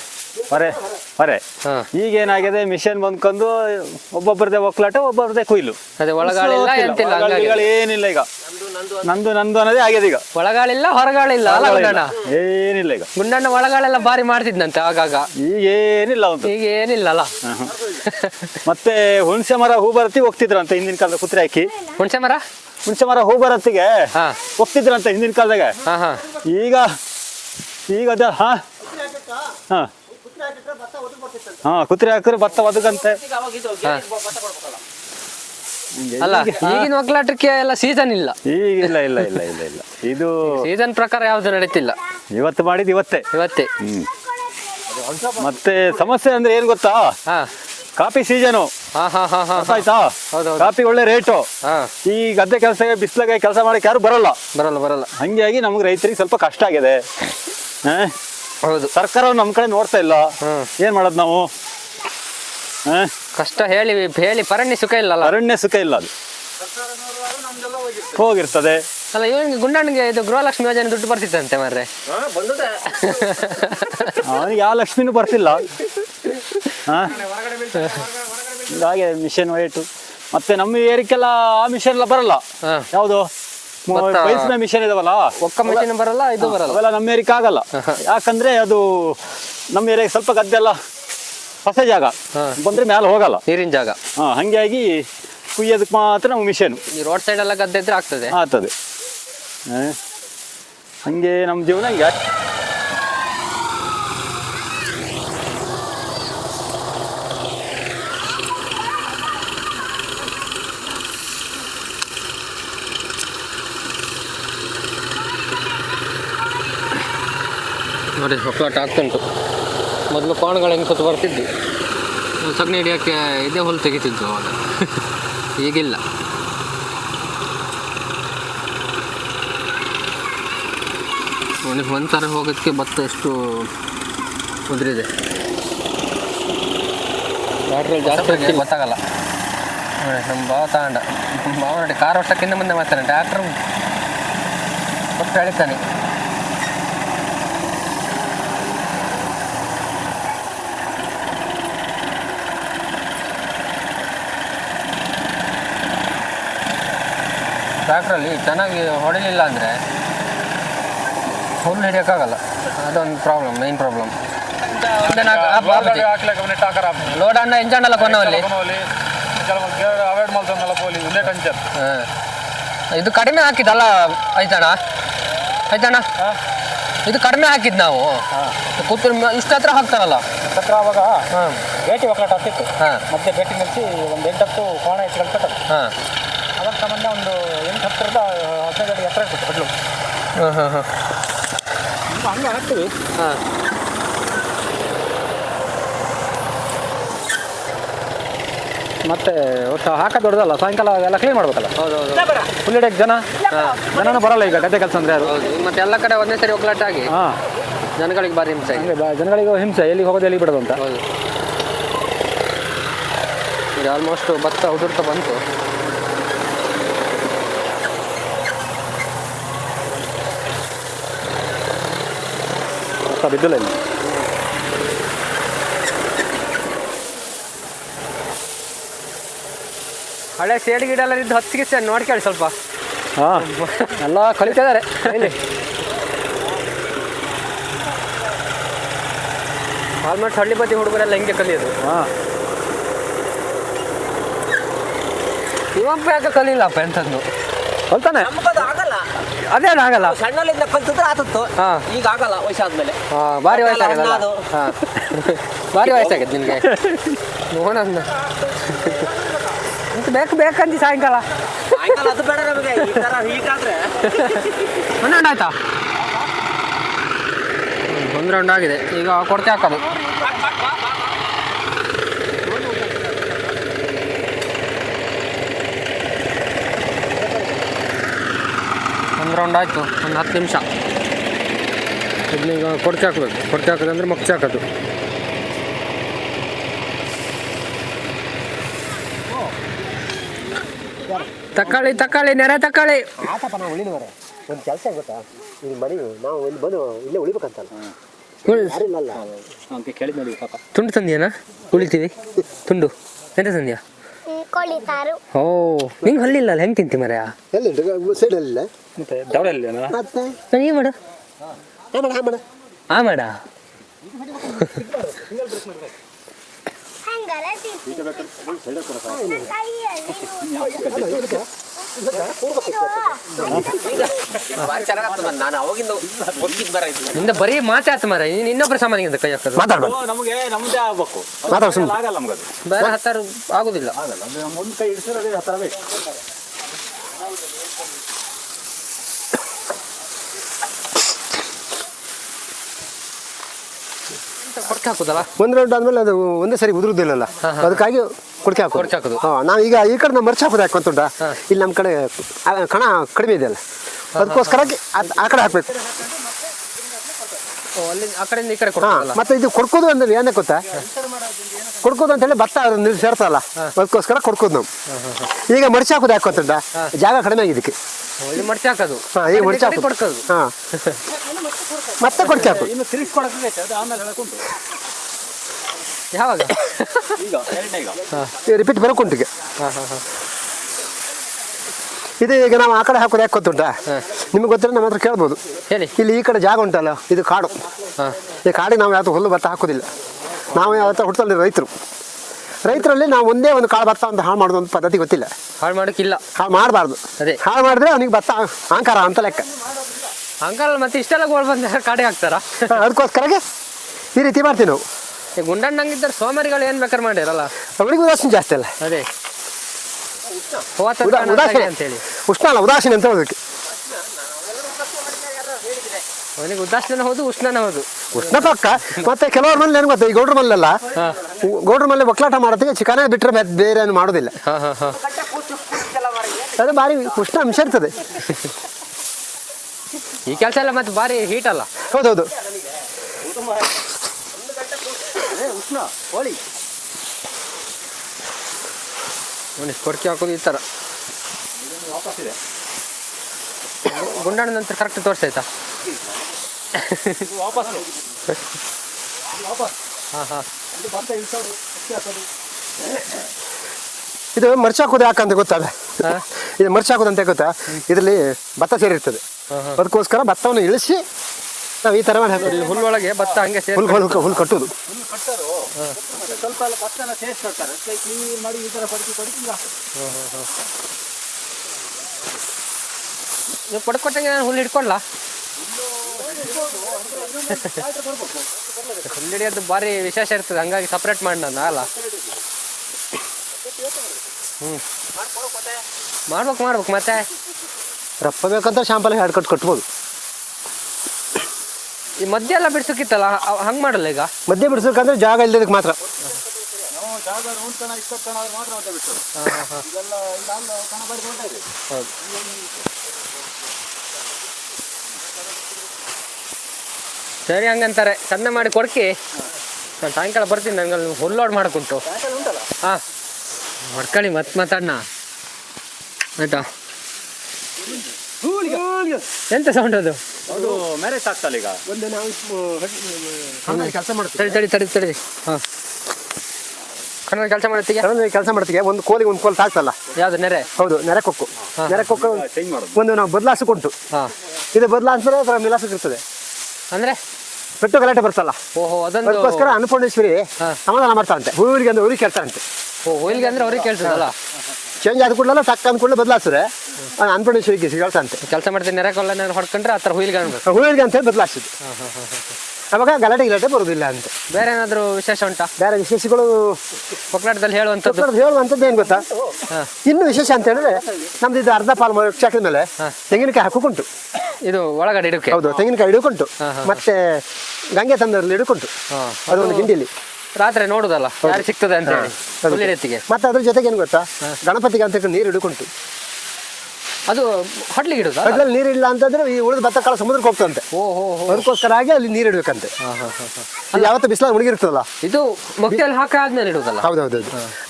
ಹೊರೆ ಹೊರೆ. ಹಾಂ. ಈಗ ಏನಾಗಿದೆ ಮಿಷನ್ ಬಂದ್ಕೊಂಡು ಒಬ್ಬೊಬ್ಬರದೇ ಒಕ್ಕಲಾಟ ಒಬ್ಬೊಬ್ಬರದೇ ಕೊಯ್ಲು. ಅದೇ ಒಳಗಾಳಿಲ್ಲ ಎಂತಿಲ್ಲ ಹಂಗಾಗಿ. ಏನಿಲ್ಲ ಈಗ. ನಂದು ನಂದು ಅನ್ನೋದೇ ಆಗ್ಯದ ಈಗ. ಒಳಗಾಳಿಲ್ಲ ಹೊರಗಾಳಿಲ್ಲ ಅಲ್ಲ ಗುಂಡಣ್ಣ? ಏನಿಲ್ಲ ಈಗ. ಗುಂಡಣ್ಣ ಒಳಗಾಳೆಲ್ಲ ಬಾರಿ ಮಾಡ್ತಿದ್ನಂತೆ ಆಗಾಗ. ಈಗ ಏನಿಲ್ಲ ಈಗ ಏನಿಲ್ಲ ಅಲ್ಲ. ಮತ್ತೆ ಹುಣಸೆ ಮರ ಹೂ ಬರತ್ತಿ ಹೋಗ್ತಿದ್ರಂತೆ ಹಿಂದಿನ ಕಾಲದ ಕುತ್ರೆ ಹಾಕಿ? ಹುಣಸೆ ಮರ? ಹುಣಸೆ ಮರ ಹೂ ಬರತ್ತಿಗೆ ಹಾ. ಹೋಗ್ತಿದ್ರಂತೆ ಹಿಂದಿನ ಕಾಲದಾಗ? ಹಾ ಹಾ. ಈಗ ಈಗ ಅದ ಹಾ. ಹಾ. ಹಾ ಕುತ್ರೆ ಹಾಕಿದ್ರೆ ಭತ್ತ ಒದಗಂತೆ. ಹಾ. ಅಲ್ಲ ಈಗಿನ ಒಕ್ಕಲಾಟಕ್ಕೆ ಎಲ್ಲ ಸೀಸನ್ ಇಲ್ಲ. ಈಗ ಇಲ್ಲ ಇಲ್ಲ ಇಲ್ಲ ಇಲ್ಲ ಇಲ್ಲ. ಇದು ಸೀಸನ್ ಪ್ರಕಾರ ಯಾವ್ದು ನಡೀತಿಲ್ಲ. ಇವತ್ತು ಮಾಡಿದ ಇವತ್ತೇ. ಇವತ್ತೇ. ಹ್ಮ್. ಮತ್ತೆ ಸಮಸ್ಯೆ ಅಂದ್ರೆ ಏನ್ ಗೊತ್ತಾ? ಹಾ. ಕಾಫಿ ಸೀಸನು ಹಾ ಹಾ ಹಾ ಹಾ ಆಯ್ತಾ? ಹೌದೌದು. ಕಾಫಿ ಒಳ್ಳೆ ರೇಟು ಹಾ. ಈ ಗದ್ದೆ ಕೆಲಸ ಬಿಸಿಲಾಗ ಕೆಲಸ ಮಾಡಕ್ಕೆ ಯಾರು ಬರಲ್ಲ. ಬರಲ್ಲ ಬರಲ್ಲ. ಹಂಗಾಗಿ ನಮ್ಗೆ ರೈತರಿಗೆ ಸ್ವಲ್ಪ ಕಷ್ಟ ಆಗಿದೆ? ಹೌದು. ಸರ್ಕಾರ ನಮ್ಮ ಕಡೆ ನೋಡ್ತಾ ಇಲ್ಲ. ಏನ್ ಮಾಡೋದು ನಾವು? ಕಷ್ಟ ಹೇಳಿ ಹೇಳಿ ಪರಣ್ಯ ಸುಖ ಇಲ್ಲಲ್ಲ? ಅರಣ್ಯ ಸುಖ ಇಲ್ಲ ಅದು. ಹೋಗಿರ್ತದೆ. ಅಲ್ಲ ಇವನಿಗೆ ಗುಂಡಣ್ಣಗೆ ಇದು ಗೃಹಲಕ್ಷ್ಮಿ ಯೋಜನೆ ದುಡ್ಡು ಬರ್ತಿತ್ತಂತೆ ಮಾರ್ರೆ. ಅವನಿಗೆ ಯಾವ ಲಕ್ಷ್ಮಿನೂ ಬರ್ತಿಲ್ಲ. ಹಾ? ಹಾಗೆ ಮಿಷನ್ ವೈಟು ಮತ್ತೆ ನಮ್ಮ ಏರಿಕೆಲ್ಲ ಆ ಮಿಷನ್ ಎಲ್ಲ ಬರಲ್ಲ. ಯಾವುದು. ಬೈಸಿನ ಮಿಷನ್ ಇದಾವಲ್ಲ? ಒಕ್ಕ ಮಿಷನ್ ಬರಲ್ಲ ಇದು ಬರಲ್ಲ. ಅವೆಲ್ಲ ನಮ್ಮ ಏರಿಕೆ ಆಗಲ್ಲ. ಯಾಕಂದ್ರೆ ಅದು ನಮ್ಮ ಏರಿಯಾಗೆ ಸ್ವಲ್ಪ ಗದ್ದೆ ಎಲ್ಲ ಹೊಸ ಜಾಗ ಬಂದ್ರೆ ಮ್ಯಾಲ ಹೋಗಲ್ಲ ನೀರಿನ ಜಾಗ ಹಾ ಹಂಗಾಗಿ ಕುಯ್ಯೋದಕ್ಕೆ ಮಾತ್ರ ನಾವು ಮಿಷನ್ ರೋಡ್ ಸೈಡ್ ಎಲ್ಲ ಗದ್ದೆ ಇದ್ರೆ ಆಗ್ತದೆ ಆಗ್ತದೆ ಹಂಗೆ ನಮ್ಮ ಜೀವನ ಹಂಗೆ ನೋಡಿ ಹೊಕ್ಕಲಾಟ ಆಗ್ತುಂಟು ಮೊದಲು ಕೋಣಗಳು ಹೆಂಗೆ ಸುತ್ತ ಬರ್ತಿದ್ವಿ. ಸಗಣಿ ಹಿಡಿಯೋಕ್ಕೆ ಇದೇ ಹುಲ್ಲು ತೆಗಿತಿದ್ವು ಅವಾಗ. ಈಗಿಲ್ಲ. ಒಂದು ಒಂದ್ಸಲ ಹೋಗೋದಕ್ಕೆ ಭತ್ತ ಎಷ್ಟು ಉದುರಿದೆ. ಬ್ಯಾಟ್ರಿ ಜಾಸ್ತಿ ಗೊತ್ತಾಗಲ್ಲ. ನೋಡಿ ನಮ್ಮ ಭಾವ ತಗೊಂಡ ನಮ್ಮ ಭಾವ ನೋಡಿ ಕಾರ್ ವರ್ಷಕ್ಕಿಂತ ಮುಂದೆ ಮಾಡ್ತಾನೆ ಟ್ಯಾಕ್ಟ್ರ್ ಕೊಟ್ಟು ಎಳಿತಾನೆ. ಟ್ರ್ಯಾಕ್ಟ್ರಲ್ಲಿ ಚೆನ್ನಾಗಿ ಹೊಡಿಲಿಲ್ಲ ಅಂದರೆ ಹುಲ್ಲು ಹಿಡಿಯೋಕ್ಕಾಗಲ್ಲ. ಅದೊಂದು ಪ್ರಾಬ್ಲಮ್ ಮೈನ್ ಪ್ರಾಬ್ಲಮ್ ಲೋಡ್ ಅಣ್ಣ ಇಂಜನ್ ಕೊನವಲ್ಲಿ ಅವಾಯ್ಡ್ ಮಾಡ್ತಾನಲ್ಲ ಪೋಲಿ ಒಂದೇ ಕಂಚರ್. ಇದು ಕಡಿಮೆ ಹಾಕಿದ್ದಲ್ಲ ಆಯ್ತಣ್ಣ ಆಯ್ತಣ್ಣ ಇದು ಕಡಿಮೆ ಹಾಕಿದ್ದು ನಾವು. ಕೂತು ಇಷ್ಟ ಹತ್ರ ಹಾಕ್ತಾರಲ್ಲ. ಹತ್ರ ಅವಾಗ ಭೇಟಿ ಒಕ್ಕಲಾಟ ಆಗ್ತಿತ್ತು. ಹಾಂ. ಮತ್ತೆ ಭೇಟಿ ನಿಲ್ಲಿಸಿ ಒಂದು ಎಂಟತ್ತು ಕೋಣ ಕಟ್ಟದು ಹಾಂ. ಅವಾಗ ಸಂಬಂಧ ಒಂದು ಹತ್ತರದ ಹದಿನೈದು ಅಡಿ ಎತ್ತರ ಇತ್ತು ಕಡ್ಲು ಹಾಂ ಹಾಂ ಹಾಂ. ಹಂಗೆ ಹಾಕ್ತೀವಿ. ಹಾಂ. ಮತ್ತೆ ಒಟ್ಟು ಹಾಕೋದು ದೊಡ್ಡದಲ್ಲ ಸಾಯಂಕಾಲ ಎಲ್ಲ ಕ್ಲೀನ್ ಮಾಡ್ಬೇಕಲ್ಲ? ಹೌದು ಹೌದು. ಫುಲ್ ಹಿಡಿಯಕ್ಕೆ ಜನ? ಜನನೂ ಬರಲ್ಲ ಈಗ ಗದ್ದೆ ಕೆಲಸ ಅಂದ್ರೆ ಅದು. ಹೌದು ಮತ್ತೆ ಎಲ್ಲ ಕಡೆ ಒಂದೇ ಸರಿ ಆಗಿ ಹಾಂ. ಜನಗಳಿಗೆ ಭಾರಿ ಹಿಂಸೆ. ಜನಗಳಿಗೆ ಹಿಂಸೆ ಎಲ್ಲಿಗೆ ಹೋಗೋದು ಎಲ್ಲಿ ಬಿಡೋದು ಅಂತ. ಹೌದು. ಈಗ ಆಲ್ಮೋಸ್ಟ್ ಭತ್ತ ಉದುರ್ತಾ ಬಂತು. ಭತ್ತ ಬಿದ್ದಿಲ್ಲ ಇಲ್ಲಿ ಹಳೆ ಸೇಡ್ ಗಿಡ ಎಲ್ಲ ಇದ್ದು ಹತ್ತಿಗೆ ನೋಡ್ಕೊಳ್ಳಿ ಸ್ವಲ್ಪ. ಹಾಂ ಎಲ್ಲ ಕಲಿತಿದ್ದಾರೆ. ಇಲ್ಲಿ. ಆಲ್ಮೋಸ್ಟ್ ಹಳ್ಳಿ ಬದಿ ಹುಡುಗರೆಲ್ಲ ಹಿಂಗೆ ಕಲಿಯೋದು. ಹಾಂ. ಇವಪ್ಪ ಯಾಕೆ ಕಲಿಲ್ಲಪ್ಪ ಎಂಥದ್ದು? ಕಲ್ತಾನೆ. ಆಗಲ್ಲ. ಅದೇನು ಆಗಲ್ಲ? ಸಣ್ಣಲ್ಲಿಂದ ಕಲ್ತಿದ್ರೆ ಆತತ್ತು. ಹಾಂ. ಈಗ ಆಗಲ್ಲ ವಯಸ್ಸಾದ್ಮೇಲೆ. ಭಾರಿ ವಯಸ್ಸಾಗಲ್ಲ. ಹಾಂ. ಭಾರಿ ವಯಸ್ಸಾಗತ್ತೆ ನಿನಗೆ. ನೋಡೋಣ. ಅಂತ ಬೇಕು ಬೇಕಂತ ಸಾಯಂಕಾಲ. ಅದು ಬೇಡ ನಮಗೆ ಈ ಒಂದು ರೌಂಡ್ ಆಯ್ತಾ? ಒಂದು ರೌಂಡ್ ಆಗಿದೆ. ಈಗ ಕೊಡ್ತೆ ಹಾಕೋದು. ಒಂದು ರೌಂಡ್ ಆಯಿತು. ಒಂದು ಹತ್ತು ನಿಮಿಷ. ಅದನ್ನ ಈಗ ಕೊಡ್ಚೆ ಹಾಕ್ಬೇಕು. ಹಾಕೋದು ಹಾಕೋದಂದ್ರೆ ಮಗ್ಚೆ ಹಾಕೋದು. ತಕ್ಕಾಳಿ ತಕ್ಕಾಳಿ ನೆರೆ ತಕ್ಕಾಳಿ. ಒಂದು ಕೆಲಸ ಗೊತ್ತಾ? ಇಲ್ಲಿ ಮನೆ ನಾವು ಇಲ್ಲಿ ಬಂದು ಇಲ್ಲೇ ಉಳಿಬೇಕಂತಲ್ಲ. ತುಂಡು ಸಂಧ್ಯಾನ ಉಳಿತೀವಿ. ತುಂಡು. ಎಂತ ಸಂಧ್ಯ ಓ ನಿಂಗೆ ಹಲ್ಲಿಲ್ಲ ಅಲ್ಲ? ಹೆಂಗೆ ತಿಂತಿ ಮರೆಯ? ಎಲ್ಲಿ ಸೈಡಲ್ಲಿ ಏನು ಮಾಡು ಮಾಡ ಮಾಡ. ಬರ ನಿಂದ ಬರೀ ಮಾತಾಡ್ತ ಮರ ನೀನ್ ಇನ್ನೊಬ್ಬರ ಸಾಮಾನ್ಯ ಕೈ ಹಾಕೋದು. ಮಾತಾಡ್ಬೇಕು ನಮಗೆ ನಮ್ದೇ ಆಗ್ಬೇಕು. ಮಾತಾಡು ಸುಮ್ನೆ. ಆಗಲ್ಲ ನಮ್ಗೆ ಅದು ಬೇರೆ ಹತ್ತಾರು ಆಗುದಿಲ್ಲ. ಆಗಲ್ಲ ಒಂದು ಕೈ ಹತ್ತಾರ ಬೇಕು. ಕೊಡ್ಕೆ ಹಾಕುದಲ್ಲ? ಒಂದು ರೌಂಡ್ ಆದ್ಮೇಲೆ ಅದು ಒಂದೇ ಸರಿ ಉದುರುದಿಲ್ಲಲ್ಲ. ಅದಕ್ಕಾಗಿ ಕುಡಿಕೆ ಹಾಕೋ ಕೊಡ್ಕೆ ಹಾಕೋದು. ಹಾಂ ನಾವು ಈಗ ಈ ಕಡೆ ನಾವು ಮರ್ಚ್ ಹಾಕೋದು ಯಾಕಂತುಂಟ ಇಲ್ಲಿ ನಮ್ಮ ಕಡೆ ಆ, ಕಣ ಕಡಿಮೆ ಇದೆಯಲ್ಲ ಅದಕ್ಕೋಸ್ಕರ ಅದ್ ಆ ಕಡೆ ಹಾಕ್ಬೇಕು. ಆ ಕಡೆಯಿಂದ ಈ ಕಡೆ ಹಾಂ ಮತ್ತೆ ಇದು ಕೊಡ್ಕೋದು ಅಂದ್ರೆ ಏನಕ್ಕೆ ಗೊತ್ತಾ? ಕೊಡ್ಕೋದು ಅಂತ ಹೇಳಿ ಭತ್ತ ಅದು ನೀರು ಸೇರ್ತಲ್ಲ ಅದಕ್ಕೋಸ್ಕರ ಕೊಡ್ಕೋದು ನಾವು. ಈಗ ಮರ್ಚ್ ಹಾಕೋದು ಯಾಕಂತುಂಟ ಜಾಗ ಕಡಿಮೆ ಆಗಿದ್ದಕ್ಕೆ ಮಡ್ಚಿ ಹಾಕೋದು. ಹಾಂ ಈಗ ಹಾಕೋದು. ಕೊಡ್ಕೋದು. ಹಾಂ. ಮತ್ತೆ ಕೊಡ್ಕೆ ಹಾಕೋದು ಇನ್ನು ತಿರುಗಿಸ್ಕೊಡಕ್ಕೆ ಅದು ಆಮೇಲೆ ಹೇಳಕ್ಕುಂಟು ಯಾವಾಗ? ರಿಪೀಟ್ ಬರಕುಂಟಿಗೆ ಹಾಂ. ಹಾಂ ಹಾಂ ಇದು ಈಗ ನಾವು ಆ ಕಡೆ ಹಾಕೋದು ಯಾಕೆ ಗೊತ್ತುಂಟಾ? ನಿಮ್ಗೆ ಗೊತ್ತಿರೋ ನಮ್ಮ ಹತ್ರ ಕೇಳ್ಬೋದು. ಹೇಳಿ. ಇಲ್ಲಿ ಈ ಕಡೆ ಜಾಗ ಉಂಟಲ್ಲ ಇದು ಕಾಡು. ಹಾಂ. ಈ ಕಾಡಿಗೆ ನಾವು ಯಾವತ್ತೂ ಹುಲ್ಲು ಭತ್ತ ಹಾಕೋದಿಲ್ಲ. ನಾವು ಯಾವತ್ತ ಹುಟ್ಟಲ್ಲಿ ರೈತರು. ರೈತರಲ್ಲಿ ನಾವು ಒಂದೇ ಒಂದು ಕಾಳು ಭತ್ತ ಅಂತ ಹಾಳು ಮಾಡೋದು ಒಂದು ಪದ್ಧತಿ ಗೊತ್ತಿಲ್ಲ. ಹಾಳು ಮಾಡೋಕ್ಕಿಲ್ಲ ಹಾಳು ಮಾಡಬಾರ್ದು. ಅದೇ. ಹಾಳು ಮಾಡಿದ್ರೆ ಅವನಿಗೆ ಭತ್ತ ಅಹಂಕಾರ ಅಂತ ಲೆಕ್ಕ. ಅಂಕಲ್ ಮತ್ತೆ ಇಷ್ಟೆಲ್ಲ ಗೋಳ್ ಬಂದ ಕಾಡಿಗೆ ಹಾಕ್ತಾರಾ? ಅದಕ್ಕೋಸ್ಕರಗೆ ಈ ರೀತಿ ಮಾಡ್ತೀವಿ ನಾವು. ಈ ಗುಂಡಣ್ಣಂಗಿದ್ದಾರೆ ಸೋಮಾರಿಗಳು ಏನು ಬೇಕಾದ್ರೆ ಮಾಡಿರಲ್ಲ? ಅವನಿಗೆ ಉದಾಸೀನ ಜಾಸ್ತಿ ಅಲ್ಲ. ಅದೇ. ಉದಾಸೀನ. ಅಂತೇಳಿ. ಉಷ್ಣ ಅಲ್ಲ ಉದಾಸೀನ ಅಂತ ಹೇಳೋದಕ್ಕೆ ಅವನಿಗೆ ಉದಾಸೀನ ಹೌದು ಉಷ್ಣನ ಹೌದು. ಉಷ್ಣ ಪಕ್ಕ. ಮತ್ತೆ ಕೆಲವ್ರ ಮನೇಲಿ ಏನು ಗೊತ್ತಾ ಈ ಗೌಡ್ರ ಮನೆಯಲ್ಲ ಗೌಡ್ರ ಮನೆ ಒಕ್ಕಲಾಟ ಮಾಡೋದಕ್ಕೆ ಚಿಕನೇ ಬಿಟ್ಟರೆ ಬೇರೆ ಏನು ಮಾಡೋದಿಲ್ಲ. ಅದು ಭಾರಿ ಉಷ್ಣ ಅಂಶ ಇರ್ತದೆ. ಈ ಕೆಲಸ ಎಲ್ಲ ಮತ್ತೆ ಭಾರಿ ಹೀಟ್ ಅಲ್ಲ. ಹೌದೌದು. ನೋಡಿ ಕೊಡ್ಕಿ ಹಾಕೋದು ಈ ಥರ ಗುಂಡಾಣ ನಂತರ ಕರೆಕ್ಟ್ ತೋರಿಸಾಯ್ತಾ ಹಾಂ ಹಾಂ ಇದು ಮರ್ಚ ಹಾಕೋದು ಯಾಕಂತ ಗೊತ್ತಾದ ಇದು ಮರ್ಚ ಹಾಕೋದು ಅಂತ ಗೊತ್ತಾ ಇದರಲ್ಲಿ ಭತ್ತ ಸೇರಿರ್ತದೆ. ಅದಕ್ಕೋಸ್ಕರ ಭತ್ತವನ್ನು ಇಳಿಸಿ ನಾವು ಈ ಥರ ಮಾಡಿ. ಹುಲ್ಲೊಳಗೆ ಭತ್ತ ಹಂಗೆ ಸೇರಿ ಹುಲ್ ಹುಲ್ ಹುಲ್ ಕಟ್ಟುದು. ಸ್ವಲ್ಪ ಭತ್ತನ ಕ್ಲೀನ್ ಮಾಡಿ ಈ ನೀವು ಪಡ್ಕೊಟ್ಟಂಗೆ ನಾನು ಹುಲ್ಲು ಹಿಡ್ಕೊಳ್ಳ ಹುಲ್ಲು ಹಿಡಿಯೋದು ಭಾರಿ ವಿಶೇಷ ಇರ್ತದೆ. ಹಂಗಾಗಿ ಸಪ್ರೇಟ್ ಮಾಡಿ ನಾನು ಅಲ್ಲ? ಹ್ಞೂ ಮಾಡ್ಬೇಕು ಮಾಡ್ಬೇಕು ಮತ್ತೆ. ರಪ್ಪ ಬೇಕಂತ ಶಾಂಪಲ್ ಎರಡು ಕಟ್ಟು ಕಟ್ಬೋದು ಈ ಮದ್ಯ ಎಲ್ಲ ಬಿಡ್ಸಕ್ಕಿತ್ತಲ್ಲ ಹಂಗೆ ಮಾಡಲ್ಲ ಈಗ? ಮದ್ಯ ಬಿಡಿಸ್ಬೇಕಂದ್ರೆ ಜಾಗ ಇಲ್ಲದಕ್ಕೆ ಮಾತ್ರ. ನಾವು ಜಾಗ ಒಂದು ಕಣ ಕಣ ಆದ್ರೆ ಮಾತ್ರ ಅಂತ ಬಿಟ್ಟು ಇದೆಲ್ಲ ಇದಲ್ಲ ಕಣ ಬಾರಿ ದೊಡ್ಡ ಇದೆ. ಹೌದು. ಸರಿ ಹಂಗಂತಾರೆ. ಸಣ್ಣ ಮಾಡಿ ಕೊಡ್ಕಿ. ನಾನು ಸಾಯಂಕಾಲ ಬರ್ತೀನಿ ನನಗೆ ಹುಲ್ಲೋಡ್ ಮಾಡಕ್ಕುಂಟು ಹಾಂ. ಮಾಡ್ಕೊಳ್ಳಿ ಮತ್ತೆ ಮಾತಾಡೋಣ ಆಯ್ತಾ? ಎಂತ ಸೌಂಡ್ ಅದು? ಅದು ಮ್ಯಾರೇಜ್ ಆಗ್ತಲ್ಲ ಈಗ. ಒಂದು ನಾವು ಕೆಲಸ ಮಾಡ್ತೀವಿ ತಡಿ ತಡಿ ತಡಿ ತಡಿ. ಹಾಂ. ಕಣ್ಣಲ್ಲಿ ಕೆಲಸ ಮಾಡತ್ತೀಗ ಕೆಲಸ ಮಾಡ್ತೀವಿ ಒಂದು ಕೋಲಿಗೆ ಒಂದು ಕೋಲ್ ಸಾಕ್ತಲ್ಲ? ಯಾವ್ದು ನೆರೆ? ಹೌದು ನೆರೆ ಕೊಕ್ಕು. ನೆರೆ ಕೊಕ್ಕು ಒಂದು ನಾವು ಬದಲಾಯಿಸಿಕೊಂಡು ಹಾಂ. ಇದು ಬದಲಾಯಿಸಿದ್ರೆ ಅದರ ಇರ್ತದೆ. ಅಂದ್ರೆ? ಪೆಟ್ಟು ಗಲಾಟೆ ಬರ್ತಲ್ಲ. ಓಹೋ ಅದಕ್ಕೋಸ್ಕರ ಅನ್ನಪೂರ್ಣೇಶ್ವರಿ ಸಮಾಧಾನ ಮಾಡ್ತಾರಂತೆ. ಊರಿಗೆ ಅಂದ್ರೆ ಊರಿಗೆ ಕೇಳ್ತಾರಂತೆ. ಓ ಊರಿಗೆ ಅಂದ್ರೆ ಅವ್ರಿಗೆ ಕೇಳ್ತಾರಲ್ಲ ಚೇಂಜ್ ಆದ ಕೂಡಲೇ ಸಾಕು ಅಂದ್ಕೊಂಡು ಕೂಡಲೇ ಬದಲಾಯಿಸಿದ್ರೆ ಅನ್ನಪೂರ್ಣೇಶ್ವರಿಗೆ ಕೇಳ್ತಾರಂತೆ ಕೆಲಸ ಮಾಡ್ತೀನಿ ನೆರೆ ಕೊಲ್ಲ ನಾನು ಹೊಡ್ಕೊಂಡ್ರೆ ಆ ಥರ ಹುಯಿಲ್ಗೆ ಅನ್ಬೇಕು. ಹುಯಿಲ್ಗೆ ಅಂತ ಹೇಳಿ ಬದಲಾಯಿಸಿದ್ದು ಅವಾಗ ಗಲಾಟೆ ಗಿಲಾಟೆ ಬರೋದಿಲ್ಲ ಅಂತ. ಬೇರೆ ಏನಾದರೂ ವಿಶೇಷ ಉಂಟಾ? ಬೇರೆ ವಿಶೇಷಗಳು ಕೊಕ್ಲಾಟದಲ್ಲಿ ಹೇಳುವಂಥದ್ದು. ಹೇಳುವಂಥದ್ದು ಏನು ಗೊತ್ತಾ? ಇನ್ನು ವಿಶೇಷ ಅಂತ ಹೇಳಿದ್ರೆ ನಮ್ದು ಇದು ಅರ್ಧ ಪಾಲ್ ಚಾಕಿದ ಮೇಲೆ ತೆಂಗಿನಕಾಯಿ ಹಾಕುಕುಂಟು. ಇದು ಒಳಗಡೆ ಇಡಕ್ಕೆ ಹೌದು ತೆಂಗಿನಕಾಯಿ ಹಿಡ್ಕೊಂಡು ಮತ್ತೆ ಗಂಗೆ ತಂದರಲ್ಲಿ ಅದು ಅದೊಂದು ಹಿಂಡಿಲಿ ರಾತ್ರಿ ನೋಡುದಲ್ಲ ಯಾರು ಸಿಗ್ತದೆ ಅಂತ ಹೇಳಿ. ಮತ್ತೆ ಅದ್ರ ಜೊತೆಗೆ ಏನು ಗೊತ್ತಾ? ಗಣಪತಿಗೆ ಅಂತ ನೀರು ಹಿಡ್ಕೊಂಡು ಅದು ಹೊಡ್ಲಿಗೆ ಇಡೋದು? ಅದ್ರಲ್ಲಿ ನೀರಿಲ್ಲ ಅಂತಂದ್ರೆ ಈ ಉಳಿದ ಭತ್ತ ಕಾಲ ಸಮುದ್ರಕ್ಕೆ ಹೋಗ್ತಂತೆ. ಓ ಹೋ ಹೋ ಅದಕ್ಕೋಸ್ಕರ ಆಗಿ ಅಲ್ಲಿ ನೀರು ಇಡಬೇಕಂತೆ. ಅಲ್ಲಿ ಯಾವತ್ತೂ ಬಿಸಿಲ ಮುಳುಗಿರ್ತದಲ್ಲ? ಇದು ಮೊಕ್ಕೆಯಲ್ಲಿ ಹಾಕ ಆದ್ಮೇಲೆ ಇಡುದಲ್ಲ? ಹೌದೌದು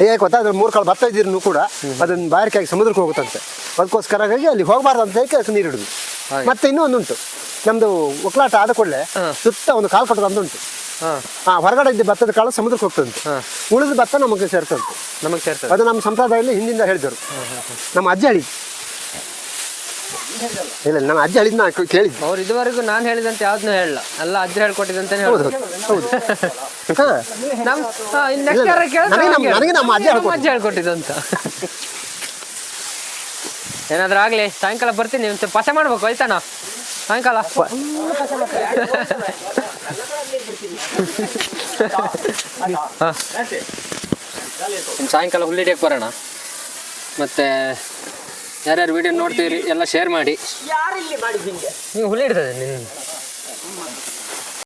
ಯಾಕೆ ಗೊತ್ತಾ? ಅದ್ರ ಮೂರು ಕಾಲ ಭತ್ತ ಇದ್ರೂ ಕೂಡ ಅದನ್ನ ಬಾರಿಕೆಯಾಗಿ ಸಮುದ್ರಕ್ಕೆ ಹೋಗುತ್ತಂತೆ. ಅದಕ್ಕೋಸ್ಕರ ಆಗಿ ಅಲ್ಲಿ ಹೋಗಬಾರ್ದು ಅಂತ ಹೇಳಿ ಅದಕ್ಕೆ ನೀರು ಇಡುದು. ಮತ್ತೆ ಇನ್ನೂ ಒಂದುಂಟು ನಮ್ದು ಒಕ್ಲಾಟ ಆದ ಕೂಡಲೇ ಸುತ್ತ ಒಂದು ಕಾಲು ಕಟ್ಟದ ಉಂಟು ಹಾಂ. ಹೊರಗಡೆ ಇದ್ದ ಭತ್ತದ ಕಾಳು ಸಮುದ್ರಕ್ಕೆ ಹೋಗ್ತಂತೆ. ಉಳಿದ ಭತ್ತ ನಮಗೆ ಸೇರ್ತಂತೆ. ನಮಗೆ ಸೇರ್ತದೆ. ಅದು ನಮ್ಮ ಸಂಪ್ರದಾಯದಲ್ಲಿ ಹಿಂದಿಂದ ಹೇಳಿದರು. ನಮ್ಮ ಅಜ್ಜಿ ಹೇಳಿ ಇಲ್ಲ ನಮ್ಮ ಅಜ್ಜ ಹೇಳಿದ್ ನಾ ಕೇಳಿದ್ದು. ಅವ್ರು ಇದುವರೆಗೂ ನಾನು ಹೇಳಿದಂತೆ ಯಾವ್ದನ್ನೂ ಹೇಳಲ್ಲ. ಅಲ್ಲ ಅಜ್ಜ ಹೇಳ್ಕೊಟ್ಟಿದಂತಾನೆ ಹೌದು ಹೌದು. ಹಾ ನಮ್ ನೆಕ್ಸ್ಟ್ ಯಾರ ನನಗೆ ನಮ್ಮ- ನನಗೆ ನಮ್ಮ ಅಜ್ಜ. ಅಜ್ಜ ಹೇಳ್ಕೊಟ್ಟಿದ್ದು ಅಂತ. ಏನಾದ್ರೂ ಆಗ್ಲಿ ಸಾಯಂಕಾಲ ಬರ್ತೀನಿ ಸ್ವಲ್ಪ ಪಸೆ ಮಾಡ್ಬೇಕು ಆಯ್ತಾನ ಸಾಯಂಕಾಲ? ಹಾ. ಸಾಯಂಕಾಲ ಹುಲ್ಲಿಡಿಯಕ್ಕೆ ಬರೋಣ. ಮತ್ತೆ ಯಾರ್ಯಾರು ವಿಡಿಯೋ ನೋಡ್ತೀರಿ ಎಲ್ಲ ಶೇರ್ ಮಾಡಿ. ಹುಲಿ ಇಡ್ತದೆ ನಿನ್ನ